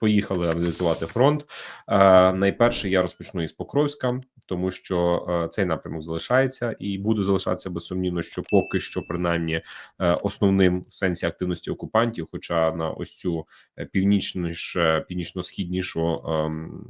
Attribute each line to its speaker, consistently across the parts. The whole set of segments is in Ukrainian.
Speaker 1: поїхали аналізувати фронт. Е, найперше я розпочну із Покровська, тому що е, цей напрямок залишається і буде залишатися безсумнівно, що поки що, принаймні, е, основним в сенсі активності окупантів, хоча на ось цю північніш північно-східнішу. Ем,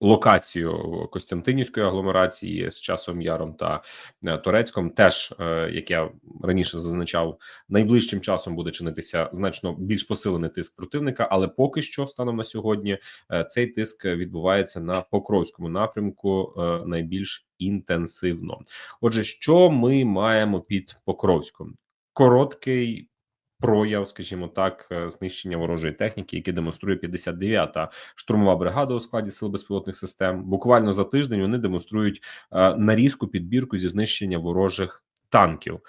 Speaker 1: локацію Костянтинівської агломерації з часом Яром та е, Турецьком, теж е, як я раніше зазначав, найближчим часом буде чинитися значно більш посилений тиск противника, але поки що, станом на сьогодні, е, цей тиск відбувається на Покровському напрямку найбільш інтенсивно. Отже, що ми маємо під Покровськом? Короткий прояв, скажімо так, е, знищення ворожої техніки, яке демонструє 59-та штурмова бригада у складі сил безпілотних систем. Буквально за тиждень вони демонструють е, нарізку підбірку зі знищення ворожих танків.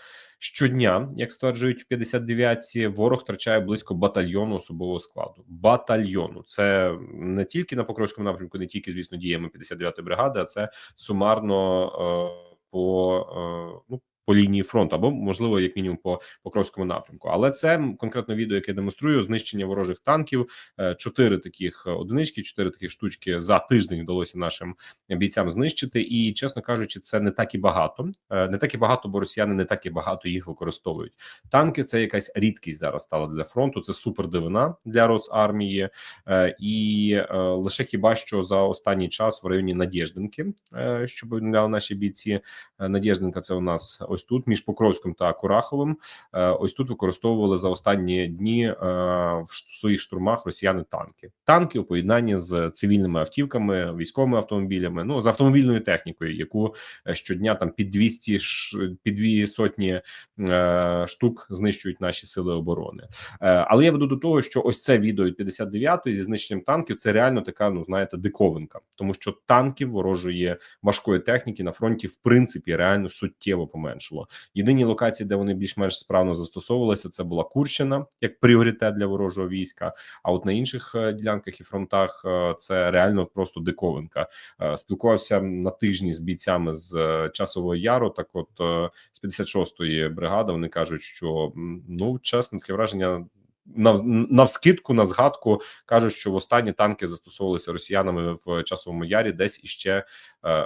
Speaker 1: Щодня, як стверджують 59-ці, ворог втрачає близько батальйону особового складу. Батальйону це не тільки на Покровському напрямку, не тільки звісно діями 59-ї бригади, а це сумарно е, по е, ну по лінії фронту, або можливо, як мінімум, по Покровському напрямку. Але це конкретно відео, яке демонструє знищення ворожих танків. Е, чотири таких одинички, чотири таких штучки за тиждень вдалося нашим бійцям знищити. І чесно кажучи, це не так і багато. Е, не так і багато, бо росіяни не так і багато їх використовують. Танки це якась рідкість зараз стала для фронту. Це супер дивина для Росармії, е, і лише хіба що за останній час в районі Надєждинки, що повідомляли наші бійці. Надєждинка, це у нас ось ось тут між Покровським та Кураховим. Е, ось тут використовували за останні дні е, в своїх штурмах росіяни танки. Танки у поєднанні з цивільними автівками, військовими автомобілями, ну з автомобільною технікою, яку е, щодня там під 200 під дві сотні штук знищують наші сили оборони. Але я веду до того, що ось це відео від 59-ї зі знищенням танків це реально така, ну знаєте, диковинка, тому що танків ворожої важкої техніки на фронті в принципі реально суттєво поменшили зменшило. Єдині локації, де вони більш-менш справно застосовувалися, це була Курщина як пріоритет для ворожого війська. А от на інших е, ділянках і фронтах е, це реально просто диковинка. Е, спілкувався на тижні з бійцями з часового яру. Так, от з 56-ї бригади вони кажуть, що ну чесно, таке враження на навскидку, на згадку кажуть, що в останні танки застосовувалися росіянами в часовому ярі, десь іще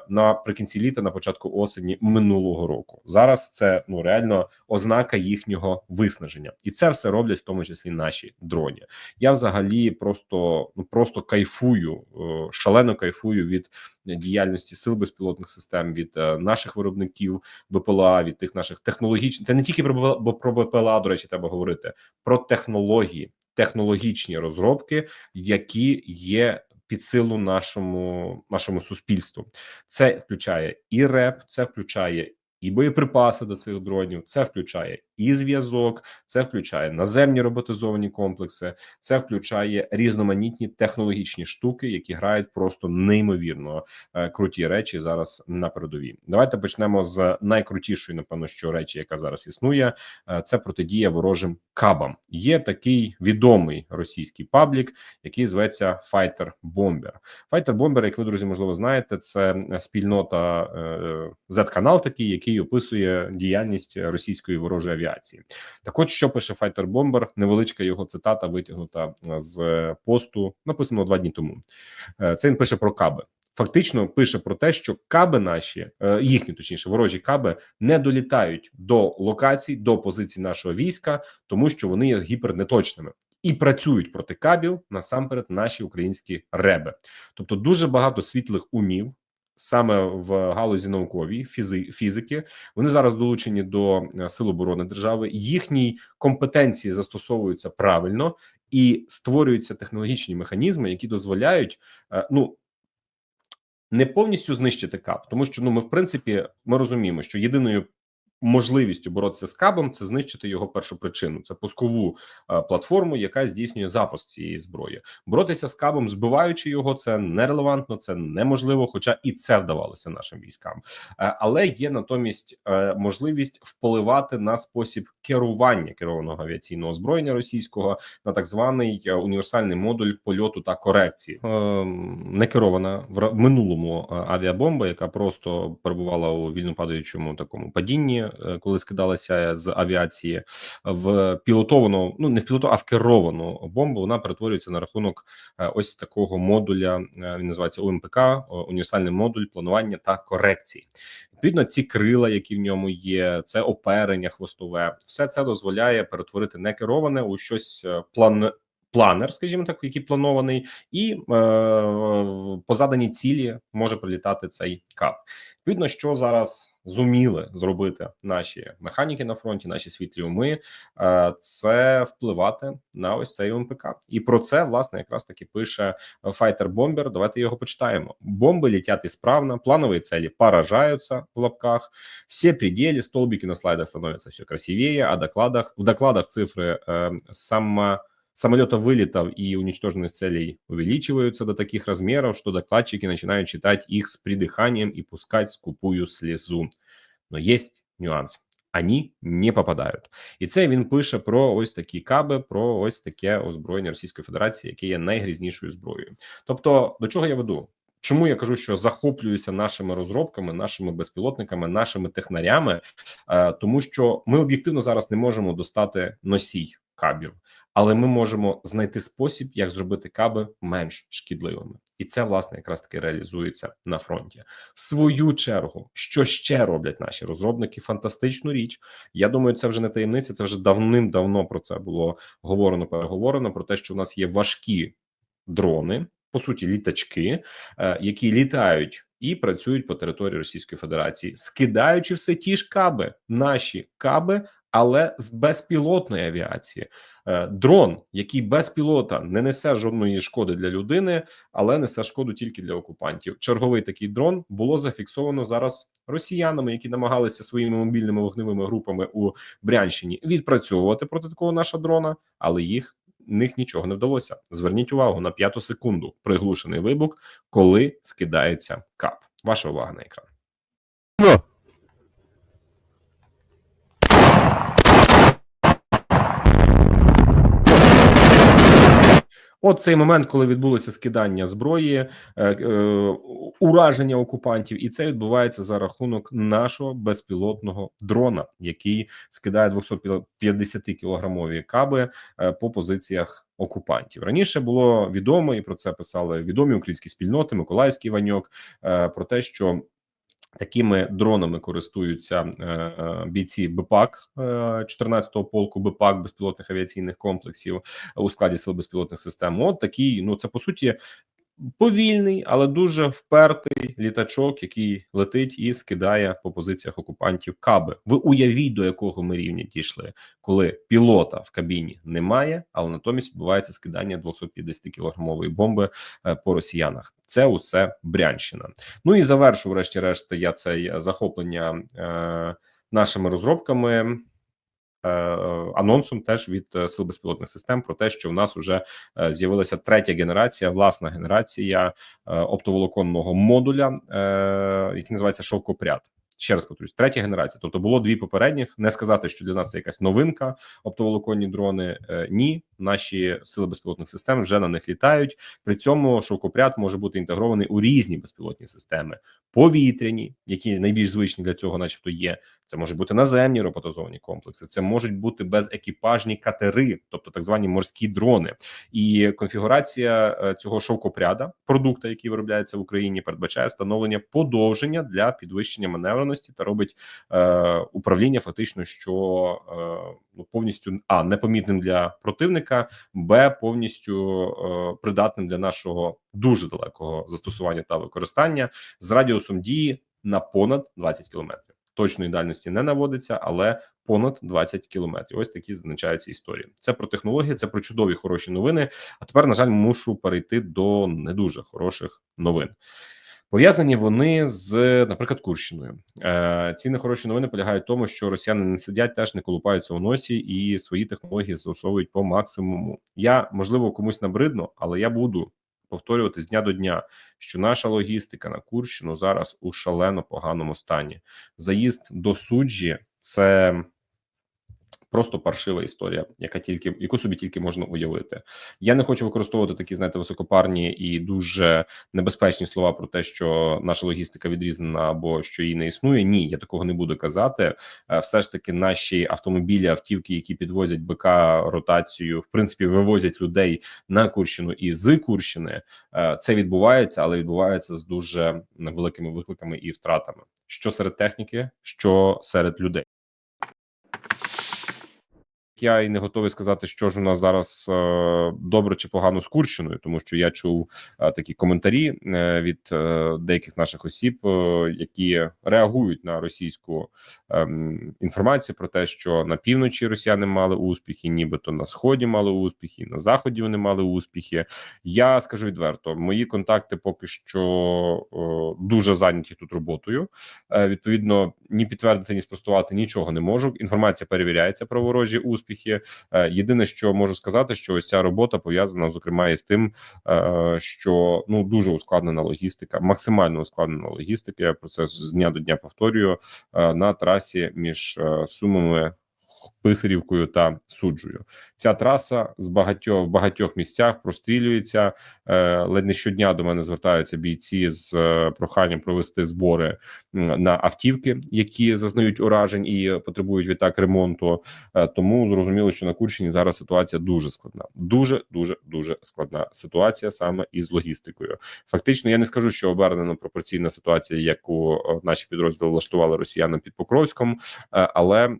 Speaker 1: наприкінці літа, на початку осені минулого року. Зараз це ну реально ознака їхнього виснаження, і це все роблять в тому числі наші дроні. Я взагалі просто ну просто кайфую, е, шалено кайфую від діяльності сил безпілотних систем від е, наших виробників БПЛА, від тих наших технологічних. Це не тільки про про БПЛА, до речі, треба говорити про технології, технологічні розробки, які є. Під силу нашому нашому суспільству. Це включає і РЕП, це включає і боєприпаси до цих дронів. Це включає і зв'язок, це включає наземні роботизовані комплекси, це включає різноманітні технологічні штуки, які грають просто неймовірно е, круті речі зараз на передовій. Давайте почнемо з найкрутішої, напевно, що речі, яка зараз існує, е, це протидія ворожим кабам. Є такий відомий російський паблік, який зветься Fighter Bomber. Fighter Bomber, як ви друзі, можливо, знаєте, це спільнота е, Z-канал, такий, який описує діяльність російської ворожої авіації. Так, от що пише Fighter Bomber, невеличка його цитата витягнута з посту, написано два дні тому. Е, це він пише про каби. Фактично пише про те, що каби наші, е, їхні точніше, ворожі каби не долітають до локацій, до позицій нашого війська, тому що вони є гіпернеточними. І працюють проти кабів насамперед наші українські реби, тобто дуже багато світлих умів саме в галузі науковій фізи, фізики. Вони зараз долучені до е, сил оборони держави. Їхні компетенції застосовуються правильно і створюються технологічні механізми, які дозволяють е, ну. Не повністю знищити КАП, тому що ну ми в принципі ми розуміємо, що єдиною можливістю боротися з кабом це знищити його першу причину. Це пускову е, платформу, яка здійснює запуск цієї зброї. Боротися з кабом, збиваючи його, це нерелевантно, це неможливо. Хоча і це вдавалося нашим військам. Е, але є натомість е, можливість впливати на спосіб керування керованого авіаційного озброєння російського на так званий універсальний модуль польоту та корекції. Не керована в минулому авіабомба, яка просто перебувала у вільно падаючому такому падінні коли скидалася з авіації в пілотовану, ну не в пілотовану, а в керовану бомбу. Вона перетворюється на рахунок е, ось такого модуля. е, Він називається УМПК, універсальний модуль планування та корекції. Відповідно, ці крила, які в ньому є, це оперення хвостове, все це дозволяє перетворити некероване у щось е, план. Планер, скажімо так, який планований, і е, по заданій цілі може прилітати цей кап. Відповідно, що зараз зуміли зробити наші механіки на фронті, наші світлі уми, е, це впливати на ось цей МПК. І про це власне якраз таки пише Fighter Bomber. Давайте його почитаємо. Бомби летят исправно, плановые цели поражаются в лапках, все пределы, столбики на слайдах становятся все красивее, а докладах в докладах цифры э, само самолета вылетов и уничтоженных целей увеличиваются до таких размеров, что докладчики начинают читать их с придыханием и пускать скупую слезу. Но есть нюанс. Они не попадають, і це він пише про ось такі каби, про ось таке озброєння Російської Федерації, яке є найгрізнішою зброєю. Тобто, до чого я веду? Чому я кажу, що захоплююся нашими розробками, нашими безпілотниками, нашими технарями, е, тому що ми об'єктивно зараз не можемо достати носій кабів, але ми можемо знайти спосіб, як зробити каби менш шкідливими, і це власне якраз таки реалізується на фронті. В свою чергу, що ще роблять наші розробники? Фантастичну річ. Я думаю, це вже не таємниця. Це вже давним-давно про це було говорено, переговорено про те, що в нас є важкі дрони, по суті, літачки, е, які літають і працюють по території Російської Федерації, скидаючи все ті ж каби, наші каби, але з безпілотної авіації. Е, Дрон, який без пілота не несе жодної шкоди для людини, але несе шкоду тільки для окупантів. Черговий такий дрон було зафіксовано зараз росіянами, які намагалися своїми мобільними вогневими групами у Брянщині відпрацьовувати проти такого нашого дрона, але їх них нічого не вдалося. Зверніть увагу на п'яту секунду. Приглушений вибух, коли скидається кап. Ваша увага на екран. От цей момент, коли відбулося скидання зброї, е, е, ураження окупантів, і це відбувається за рахунок нашого безпілотного дрона, який скидає 250 кілограмові каби е, по позиціях окупантів. Раніше було відомо, і про це писали відомі українські спільноти, Миколаївський Ваньок, е, про те, що Такими дронами користуються е, е, бійці БПАК е, 14-го полку БПАК безпілотних авіаційних комплексів у складі сил безпілотних систем. От такий, ну це по суті повільний, але дуже впертий літачок, який летить і скидає по позиціях окупантів каби. Ви уявіть, до якого ми рівня дійшли, коли пілота в кабіні немає, але натомість відбувається скидання 250 кілограмової бомби е, по росіянах. Це усе Брянщина. Ну і завершу, врешті-решт, я це захоплення е, нашими розробками. Е, анонсом теж від е, сил безпілотних систем про те, що в нас вже е, з'явилася третя генерація, власна генерація оптоволоконного модуля, який називається шовкопряд. Ще раз повторюсь, третя генерація. Тобто було дві попередніх. Не сказати, що для нас це якась новинка, оптоволоконні дрони. Ні, наші сили безпілотних систем вже на них літають. При цьому шовкопряд може бути інтегрований у різні безпілотні системи, повітряні, які найбільш звичні для цього, начебто, є. Це можуть бути наземні роботизовані комплекси, це можуть бути безекіпажні катери, тобто так звані морські дрони. І конфігурація е, цього шовкопряда, продукта, який виробляється в Україні, передбачає встановлення подовження для підвищення маневреності та робить е, управління фактично, що е, ну повністю а непомітним для противника, б повністю е, придатним для нашого дуже далекого застосування та використання з радіусом дії на понад 20 кілометрів. Точної дальності не наводиться, але понад 20 кілометрів. Ось такі зазначаються історії. Це про технології, це про чудові хороші новини. А тепер, на жаль, мушу перейти до не дуже хороших новин. Пов'язані вони з, наприклад, Курщиною. Е, Ці нехороші новини полягають в тому, що росіяни не сидять, теж не колупаються у носі і свої технології застосовують по максимуму. Я можливо комусь набридно, але я буду повторювати з дня до дня, що наша логістика на Курщину зараз у шалено поганому стані. Заїзд до суджі це Просто паршива історія, яка тільки яку собі тільки можна уявити. Я не хочу використовувати такі, знаєте, високопарні і дуже небезпечні слова про те, що наша логістика відрізана або що її не існує. Ні, я такого не буду казати. Е, Все ж таки, наші автомобілі, автівки, які підвозять БК ротацію, в принципі, вивозять людей на Курщину і з Курщини. Е, Це відбувається, але відбувається з дуже великими викликами і втратами. Що серед техніки, що серед людей. Я і не готовий сказати, що ж у нас зараз е, добре чи погано з Курщиною, тому що я чув е, такі коментарі е, від деяких наших осіб, які реагують на російську ем, інформацію про те, що на півночі росіяни мали успіхи, нібито на сході мали успіхи, на заході вони мали успіхи. Я скажу відверто, мої контакти поки що дуже зайняті тут роботою. Відповідно, ні підтвердити, ні спростувати нічого не можу. Інформація перевіряється про ворожі успіхи. Е, Єдине, що можу сказати, що ось ця робота пов'язана зокрема із тим, е, що ну дуже ускладнена логістика, максимально ускладнена логістика. Я про це з дня до дня повторюю е, на трасі між сумами. Писарівкою та суджею ця траса з багатьох в багатьох місцях прострілюється. Е, ледь не щодня до мене звертаються бійці з е, проханням провести збори на автівки, які зазнають уражень і потребують відтак ремонту. Е, тому зрозуміло, що на Курщині зараз ситуація дуже складна. Дуже дуже дуже складна ситуація саме із логістикою. Фактично, я не скажу, що обернено пропорційна ситуація, яку е, наші підрозділи влаштували росіянам під Покровськом, е, але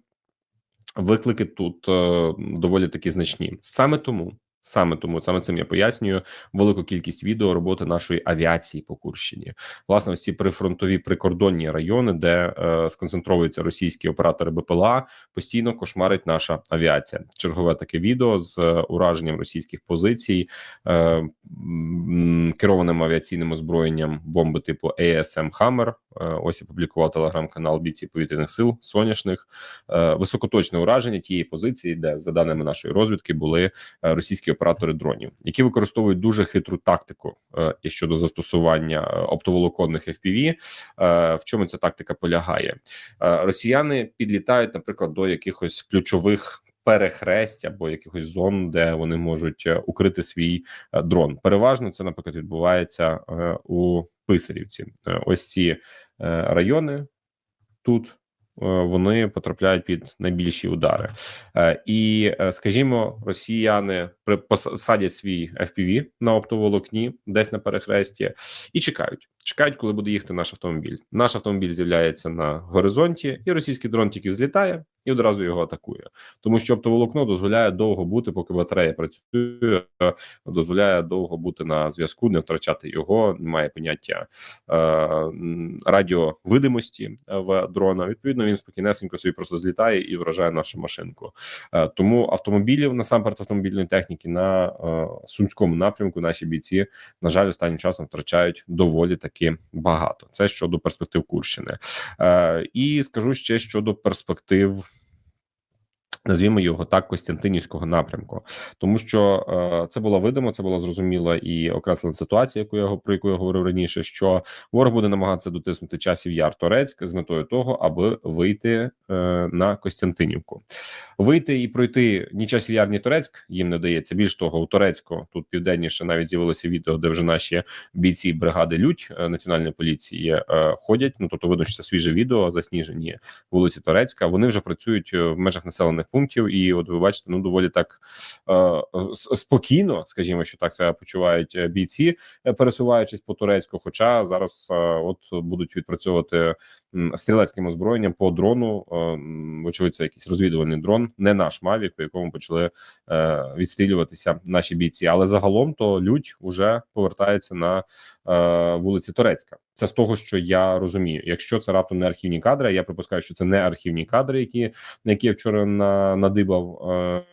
Speaker 1: виклики тут е, доволі таки значні. Саме тому. Саме тому саме цим я пояснюю велику кількість відео роботи нашої авіації по Курщині. Власне, ось ці прифронтові прикордонні райони, де е, сконцентровуються російські оператори БПЛА, постійно кошмарить наша авіація. Чергове таке відео з е, ураженням російських позицій, е, м, керованим авіаційним озброєнням бомби типу ASM Hammer. Е, ось опублікував телеграм-канал бійці повітряних сил соняшних. Е, високоточне ураження тієї позиції, де за даними нашої розвідки були е, російські оператори дронів, які використовують дуже хитру тактику щодо застосування оптоволоконних FPV. В чому ця тактика полягає? Росіяни підлітають, наприклад, до якихось ключових. Перехресть або якихось зон, де вони можуть е, укрити свій е, дрон. Переважно це, наприклад, відбувається е, у Писарівці. Ось ці райони тут вони потрапляють під найбільші удари. І, скажімо, росіяни при посадять свій FPV на оптоволокні, десь на перехресті, і чекають. Чекають, коли буде їхати наш автомобіль. Наш автомобіль з'являється на горизонті, і російський дрон тільки злітає і одразу його атакує. Тому що оптоволокно дозволяє довго бути, поки батарея працює, дозволяє довго бути на зв'язку, не втрачати його. Немає поняття е, радіовидимості е, в дрона. Відповідно, він спокійнесенько собі просто злітає і вражає нашу машинку. Е, Тому автомобілів насамперед автомобільної техніки на е, сумському напрямку наші бійці на жаль останнім часом втрачають доволі таки багато. Це щодо перспектив Курщини. Е, І скажу ще щодо перспектив. Назвімо його так Костянтинівського напрямку, тому що е, це була видимо, це була зрозуміла і окреслена ситуація, яку я про яку я говорив раніше. Що ворог буде намагатися дотиснути часів яр Торецьк з метою того, аби вийти е, на Костянтинівку, вийти і пройти ні часів яр, ні Торецьк їм не вдається. Більш того, у Торецьку тут південніше навіть з'явилося відео, де вже наші бійці бригади Людь е, національної поліції е, ходять. Ну тобто видно, що це свіже відео засніжені вулиці Торецька. Вони вже працюють е, в межах населених пунктів, і от ви бачите, ну доволі так е, спокійно, скажімо, що так себе почувають е, бійці, е, пересуваючись по турецьку. Хоча зараз е, от будуть відпрацьовувати стрілецьким озброєнням по дрону. е, м, це якийсь розвідувальний дрон, не наш Мавік, по якому почали е, відстрілюватися наші бійці. Але загалом то людь уже повертається на е, вулиці Турецька. Це з того, що я розумію. Якщо це раптом не архівні кадри, я припускаю, що це не архівні кадри, які які я вчора на, надибав, е,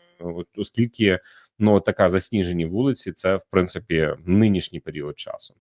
Speaker 1: оскільки ну така засніжені вулиці, це в принципі нинішній період часу.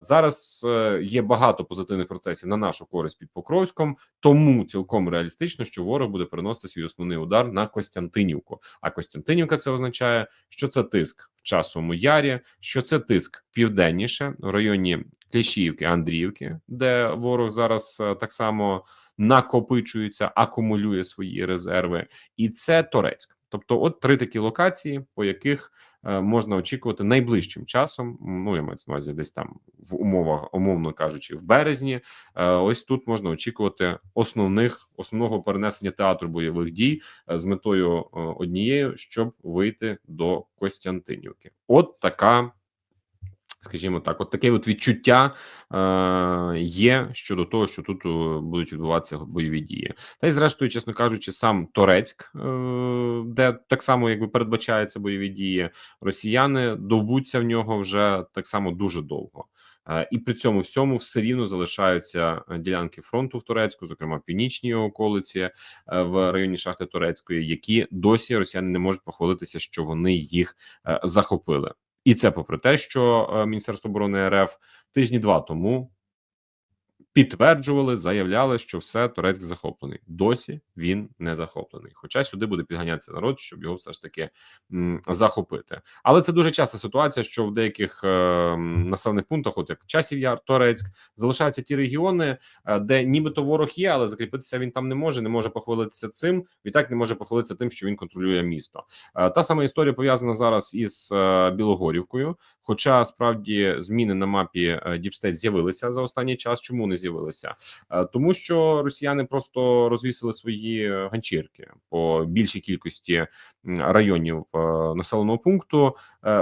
Speaker 1: Зараз е, є багато позитивних процесів на нашу користь під Покровськом, тому цілком реалістично, що ворог буде переносити свій основний удар на Костянтинівку. А Костянтинівка це означає, що це тиск в часовому ярі, що це тиск південніше в районі Кліщіївки, Андріївки, де ворог зараз е, так само накопичується, акумулює свої резерви, і це Торецьк. Тобто, от три такі локації, по яких е, можна очікувати найближчим часом. Ну я маю на увазі десь там в умовах, умовно кажучи, в березні. Е, ось тут можна очікувати основних основного перенесення театру бойових дій е, з метою однією, щоб вийти до Костянтинівки. От така. Скажімо так, от таке от відчуття е, є щодо того, що тут е, будуть відбуватися бойові дії. Та й зрештою, чесно кажучи, сам Торецьк, е, де так само якби передбачаються бойові дії, росіяни довбуться в нього вже так само дуже довго. Е, І при цьому всьому все рівно залишаються ділянки фронту в Турецьку, зокрема північні околиці е, в районі шахти Турецької, які досі росіяни не можуть похвалитися, що вони їх захопили. І це попри те, що е, Міністерство оборони РФ тижні два тому підтверджували, заявляли, що все Турецьк захоплений. Досі він не захоплений. Хоча сюди буде підганятися народ, щоб його все ж таки захопити. Але це дуже часта ситуація, що в деяких е, населених пунктах, от як часів яр, Торецьк, залишаються ті регіони, е, де нібито ворог є, але закріпитися він там не може, не може похвалитися цим. Відтак не може похвалитися тим, що він контролює місто. Е, Та сама історія пов'язана зараз із е, Білогорівкою. Хоча справді зміни на мапі е, Діпстейт з'явилися за останній час. Чому не з'явилися? Е, Тому що росіяни просто розвісили свої е, ганчірки по більшій кількості районів е, населеного пункту.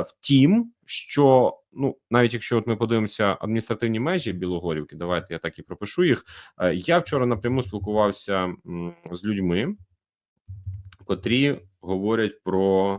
Speaker 1: Втім, що ну навіть якщо от ми подивимося адміністративні межі Білогорівки, давайте я так і пропишу їх. Я вчора напряму спілкувався з людьми, котрі говорять про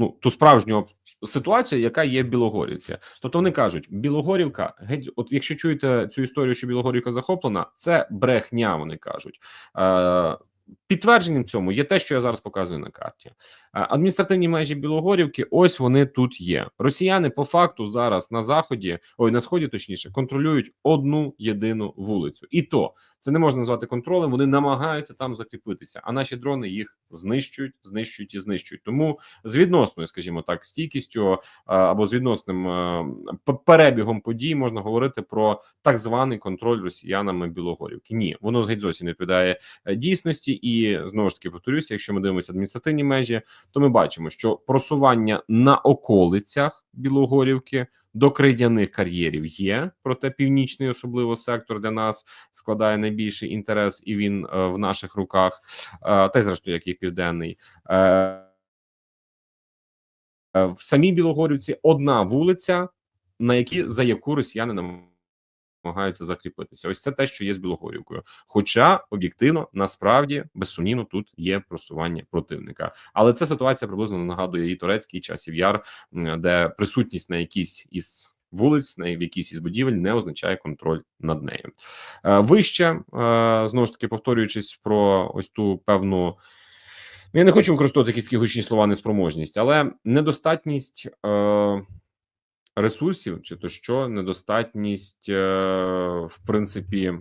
Speaker 1: ну ту справжню ситуацію, яка є в Білогорівці. Тобто вони кажуть, Білогорівка, геть, от якщо чуєте цю історію, що Білогорівка захоплена, це брехня. Вони кажуть. Е, Підтвердженням цьому є те, що я зараз показую на карті. Е, Адміністративні межі Білогорівки, ось вони тут є. Росіяни по факту зараз на заході, ой, на сході, точніше, контролюють одну єдину вулицю, і то це не можна назвати контролем. Вони намагаються там закріпитися, а наші дрони їх знищують, знищують і знищують. Тому з відносною, скажімо так, стійкістю або з відносним перебігом подій можна говорити про так званий контроль росіянами Білогорівки. Ні, воно геть зовсім не відповідає е, дійсності, і знову ж таки повторюся, якщо ми дивимося адміністративні межі, то ми бачимо, що просування на околицях Білогорівки. До крейдяних кар'єрів є, проте північний, особливо сектор для нас складає найбільший інтерес, і він е, в наших руках, е, та й зрештою, як і південний. Е, в самій Білогорівці одна вулиця, на які за яку росіяни намагаються закріпитися. Ось це те, що є з Білогорівкою. Хоча об'єктивно насправді безсумнівно тут є просування противника, але ця ситуація приблизно нагадує і турецький часів яр, де присутність на якійсь із вулиць, на якійсь із будівель не означає контроль над нею. Е, Вище е, знову ж таки повторюючись про ось ту певну. Ну, Я не хочу використовувати якісь такі гучні слова неспроможність, але недостатність е, ресурсів, чи то що, недостатність, е, в принципі,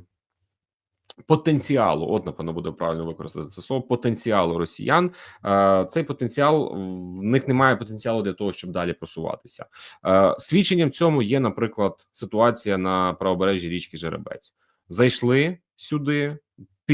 Speaker 1: потенціалу. От, напевно, буде правильно використати це слово потенціалу росіян. Е, цей потенціал в них немає потенціалу для того, щоб далі просуватися. Е, свідченням цьому є, наприклад, ситуація на правобережжі річки Жеребець. Зайшли сюди,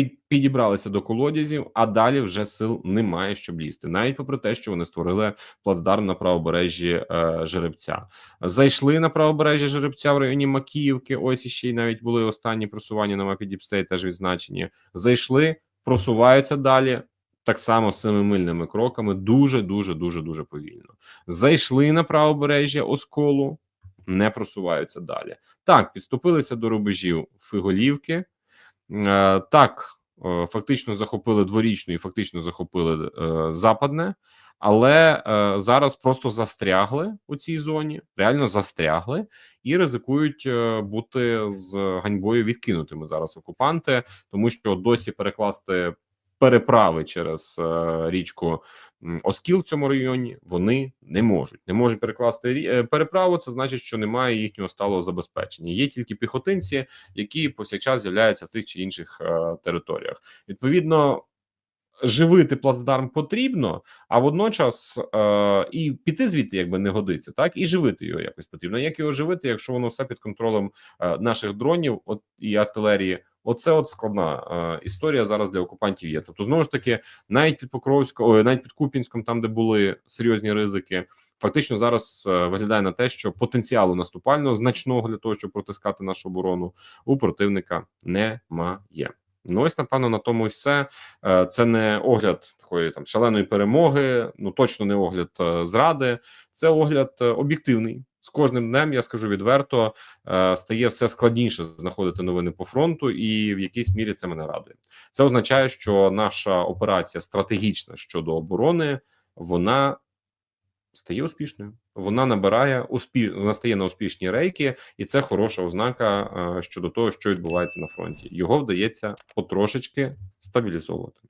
Speaker 1: підібралися до колодязів, а далі вже сил немає, щоб лізти, навіть попри те, що вони створили плацдарм на правобережжі е, Жеребця. Зайшли на правобережжя Жеребця в районі Макіївки. Ось іще й навіть були останні просування на мапі Діпстей, теж відзначені. Зайшли, просуваються далі. Так само семимильними кроками, дуже дуже дуже дуже повільно. Зайшли на правобережжя Осколу, не просуваються далі. Так, підступилися до рубежів Фиголівки. Е, Так, е, фактично захопили дворічну і фактично захопили е, западне, але зараз просто застрягли у цій зоні, реально застрягли і ризикують бути з ганьбою відкинутими зараз окупанти, тому що досі перекласти переправи через е, річку Оскіл в цьому районі вони не можуть. Не можуть перекласти е, переправу. Це значить, що немає їхнього сталого забезпечення. Є тільки піхотинці, які повсякчас з'являються в тих чи інших е, територіях. Відповідно. Живити плацдарм потрібно, а водночас е, і піти звідти якби не годиться, так і живити його якось потрібно. Як його живити, якщо воно все під контролем е, наших дронів, от і артилерії? Оце от складна е, історія зараз для окупантів є. Тобто, знову ж таки, навіть під Покровськом, навіть під Купінськом, там де були серйозні ризики, фактично зараз е, виглядає на те, що потенціалу наступального значного для того, щоб протискати нашу оборону, у противника немає. Ну ось напевно на тому і все. Е, Це не огляд такої там шаленої перемоги, ну точно не огляд е, зради. Це огляд е, об'єктивний. З кожним днем я скажу відверто, стає все складніше знаходити новини по фронту, і в якійсь мірі це мене радує. Це означає, що наша операція стратегічна щодо оборони вона стає успішною. Вона набирає успі... вона стає на успішні рейки, і це хороша ознака е, щодо того, що відбувається на фронті. Його вдається потрошечки стабілізовувати.